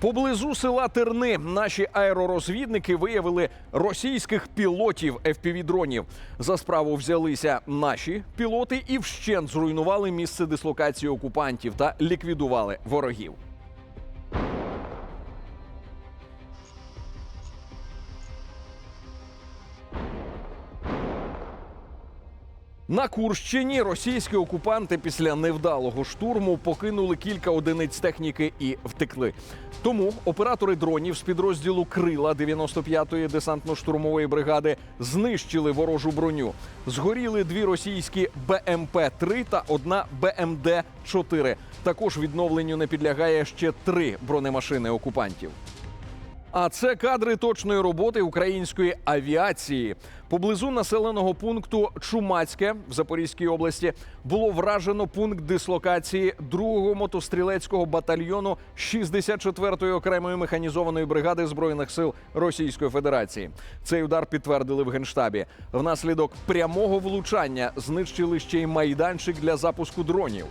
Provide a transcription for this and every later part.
Поблизу села Терни наші аеророзвідники виявили російських пілотів FPV-дронів. За справу взялися наші пілоти і вщент зруйнували місце дислокації окупантів та ліквідували ворогів. На Курщині російські окупанти після невдалого штурму покинули кілька одиниць техніки і втекли. Тому оператори дронів з підрозділу Крила 95-ї десантно-штурмової бригади знищили ворожу броню. Згоріли дві російські БМП-3 та одна БМД-4. Також відновленню не підлягає ще три бронемашини окупантів. А це кадри точної роботи української авіації. Поблизу населеного пункту Чумацьке в Запорізькій області було вражено пункт дислокації 2-го мотострілецького батальйону 64-ї окремої механізованої бригади збройних сил Російської Федерації. Цей удар підтвердили в генштабі. Внаслідок прямого влучання знищили ще й майданчик для запуску дронів.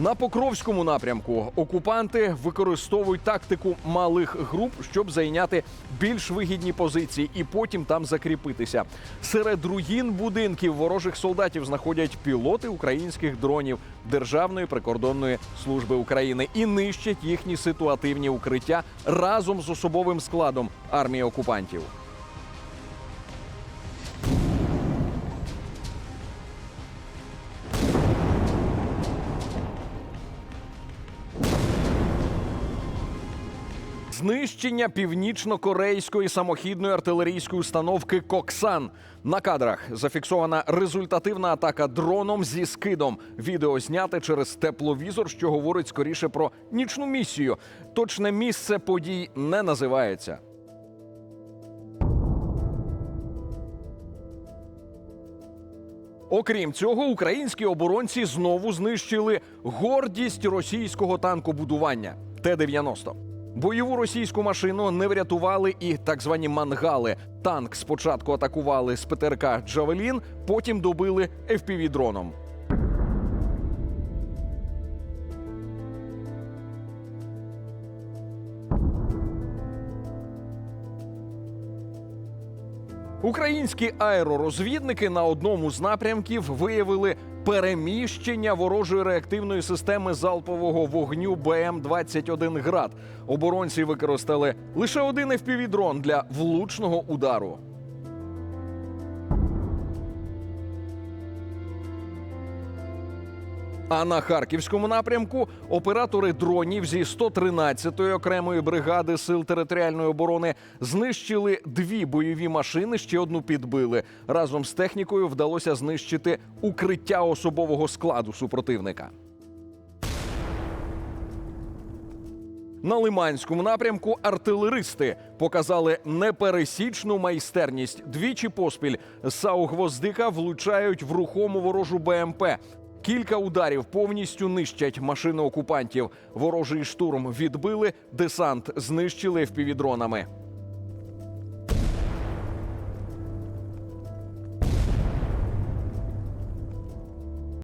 На Покровському напрямку окупанти використовують тактику малих груп, щоб зайняти більш вигідні позиції і потім там закріпитися. Серед руїн будинків ворожих солдатів знаходять пілоти українських дронів Державної прикордонної служби України і нищать їхні ситуативні укриття разом з особовим складом армії окупантів. Знищення північно-корейської самохідної артилерійської установки Коксан на кадрах зафіксована результативна атака дроном зі скидом. Відео зняте через тепловізор, що говорить скоріше про нічну місію. Точне місце подій не називається. Окрім цього, українські оборонці знову знищили гордість російського танкобудування Т-90. Бойову російську машину не врятували і так звані мангали. Танк спочатку атакували з ПТРК Джавелін, потім добили FPV-дроном. Українські аеророзвідники на одному з напрямків виявили переміщення ворожої реактивної системи залпового вогню БМ-21 град. Оборонці використали лише один FPV-дрон для влучного удару. А на харківському напрямку оператори дронів зі 113-ї окремої бригади сил територіальної оборони знищили дві бойові машини, ще одну підбили. Разом з технікою вдалося знищити укриття особового складу супротивника. На Лиманському напрямку артилеристи показали непересічну майстерність. Двічі поспіль з САУ «Гвоздика» влучають в рухому ворожу БМП. Кілька ударів повністю нищать машини окупантів. Ворожий штурм відбили, десант знищили впівдронами.